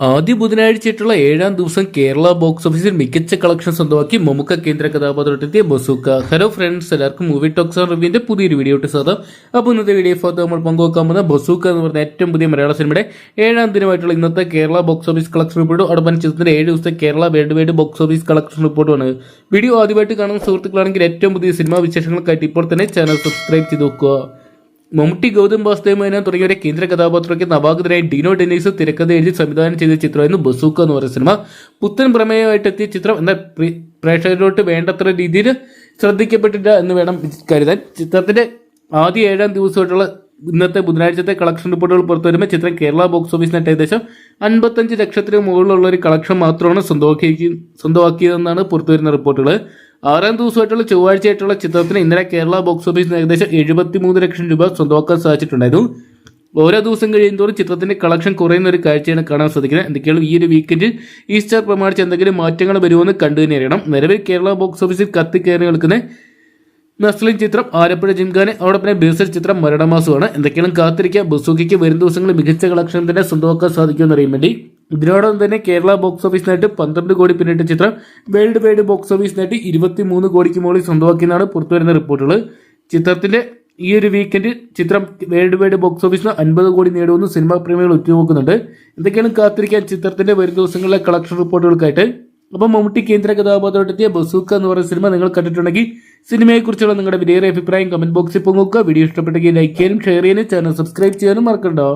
ആദ്യ ബുധനാഴ്ചയായിട്ടുള്ള ഏഴാം ദിവസം കേരള ബോക്സ് ഓഫീസിൽ മികച്ച കളക്ഷൻ സ്വന്തമാക്കി മമുക്ക കേന്ദ്ര കഥാപാത്രത്തെത്തിയ ബസൂക്ക ഹലോ ഫ്രണ്ട്സ് എല്ലാവർക്കും മൂവി ടോക്സ് ആൻഡ് റിവ്യൂവിന്റെ പുതിയൊരു വീഡിയോ ഇട്ട് സാധാം അപ്പോൾ ഇന്നത്തെ വീഡിയോ ഫോർ നമ്മൾ പങ്കുവെക്കാൻ പോകുന്ന ബസൂക്ക എന്ന് പറഞ്ഞ ഏറ്റവും പുതിയ മലയാള സിനിമയുടെ ഏഴാം ദിനമായിട്ടുള്ള ഇന്നത്തെ കേരള ബോക്സ് ഓഫീസ് കളക്ഷൻ റിപ്പോർട്ടും അടുപ്പം ചിത്രത്തിന്റെ ഏഴ് ദിവസത്തെ Kerala world wide box office collection റിപ്പോർട്ടുമാണ് video ആദ്യമായിട്ട് കാണുന്ന സുഹൃത്തുക്കളാണെങ്കിൽ ഏറ്റവും പുതിയ സിനിമാ വിശേഷങ്ങൾക്കായിട്ട് ഇപ്പോൾ തന്നെ ചാനൽ സബ്സ്ക്രൈബ് ചെയ്ത് നോക്കുക മമ്മൂട്ടി ഗൗതം വാസുദേവ് മേനോൻ തുടങ്ങിയവരെ കേന്ദ്ര കഥാപാത്രയ്ക്ക് നവാഗതരായ ഡിനോ ഡെനീസ് തിരക്കഥ എഴുതി സംവിധാനം ചെയ്ത ചിത്രമായിരുന്നു ബസൂക്ക എന്ന് പറയുന്ന സിനിമ. പുത്തൻ പ്രമേയമായിട്ട് എത്തിയ ചിത്രം എന്നാൽ പ്രി- പ്രേക്ഷകരോട്ട് വേണ്ടത്ര രീതിയിൽ ശ്രദ്ധിക്കപ്പെട്ടില്ല എന്ന് വേണം കരുതാൻ. ചിത്രത്തിന്റെ ആദ്യ ഏഴാം ദിവസമായിട്ടുള്ള ഇന്നത്തെ ബുധനാഴ്ചത്തെ കളക്ഷൻ റിപ്പോർട്ടുകൾ പുറത്തു വരുമ്പോൾ ചിത്രം കേരള ബോക്സ് ഓഫീസിനായിട്ട് ഏകദേശം അൻപത്തഞ്ച് ലക്ഷത്തിന് മുകളിലുള്ള ഒരു കളക്ഷൻ മാത്രമാണ് സ്വന്തമാക്കി സ്വന്തമാക്കിയതെന്നാണ് പുറത്തു വരുന്ന റിപ്പോർട്ടുകൾ ആറാം ദിവസമായിട്ടുള്ള ചൊവ്വാഴ്ചയായിട്ടുള്ള ചിത്രത്തിന് ഇന്നലെ കേരള ബോക്സ് ഓഫീസിന് ഏകദേശം എഴുപത്തിമൂന്ന് ലക്ഷം രൂപ സ്വന്തമാക്കാൻ സാധിച്ചിട്ടുണ്ടായിരുന്നു. ഓരോ ദിവസം കഴിയുന്തോറും ചിത്രത്തിന്റെ കളക്ഷൻ കുറയുന്ന ഒരു കാഴ്ചയാണ് കാണാൻ സാധിക്കുന്നത്. എന്തൊക്കെയാണ് ഈ ഒരു വീക്കെൻഡിൽ ഈസ്റ്റർ പ്രമാണിച്ച് എന്തെങ്കിലും മാറ്റങ്ങൾ വരുമെന്ന് കണ്ടു തന്നെ അറിയണം. നിലവിൽ കേരള ബോക്സ് ഓഫീസിൽ കത്തി കയറി നിൽക്കുന്ന നസ്ലിൻ ചിത്രം ആലപ്പുഴ ജിംഖാന് അതോടൊപ്പം ബേസിൽ ചിത്രം മരണമാസമാണ് എന്തൊക്കെയാണ് കാത്തിരിക്കുക? ബസൂക്കിക്ക് വരും ദിവസങ്ങളിൽ മികച്ച കളക്ഷൻ തന്നെ സ്വന്തമാക്കാൻ സാധിക്കുമെന്ന് അറിയാൻ വേണ്ടി. ഇതിനോടൊപ്പം തന്നെ കേരള ബോക്സ് ഓഫീസിനായിട്ട് പന്ത്രണ്ട് കോടി പിന്നിട്ട ചിത്രം വേൾഡ് വൈഡ് ബോക്സ് ഓഫീസിനായിട്ട് ഇരുപത്തി മൂന്ന് കോടിക്ക് മുകളിൽ സ്വന്തമാക്കിയെന്നാണ് പുറത്തുവരുന്ന റിപ്പോർട്ടുകൾ ചിത്രത്തിന്റെ ഈ ഒരു വീക്കെൻഡ് ചിത്രം വേൾഡ് വൈഡ് ബോക്സ് ഓഫീസിന് അൻപത് കോടി നേടുമെന്ന് സിനിമാ പ്രേമികൾ ഉറ്റുനോക്കുന്നുണ്ട്. എന്തൊക്കെയാണ് കാത്തിരിക്കാൻ ചിത്രത്തിന്റെ വരും ദിവസങ്ങളിലെ കളക്ഷൻ റിപ്പോർട്ടുകൾക്കായിട്ട് അപ്പം മമ്മൂട്ടി കേന്ദ്ര കഥാപാത്രത്തെത്തിയ ബസൂക്ക എന്ന് പറയുന്ന സിനിമ നിങ്ങൾ കണ്ടിട്ടുണ്ടെങ്കിൽ സിനിമയെക്കുറിച്ചുള്ള നിങ്ങളുടെ വിലയേറിയ അഭിപ്രായം കമന്റ് ബോക്സിൽ പങ്കുവെക്കുക വീഡിയോ ഇഷ്ടപ്പെട്ടെങ്കിൽ ലൈക്ക് ചെയ്യാനും ഷെയർ ചെയ്യാനും ചാനൽ സബ്സ്ക്രൈബ് ചെയ്യാനും മറക്കണ്ടോ.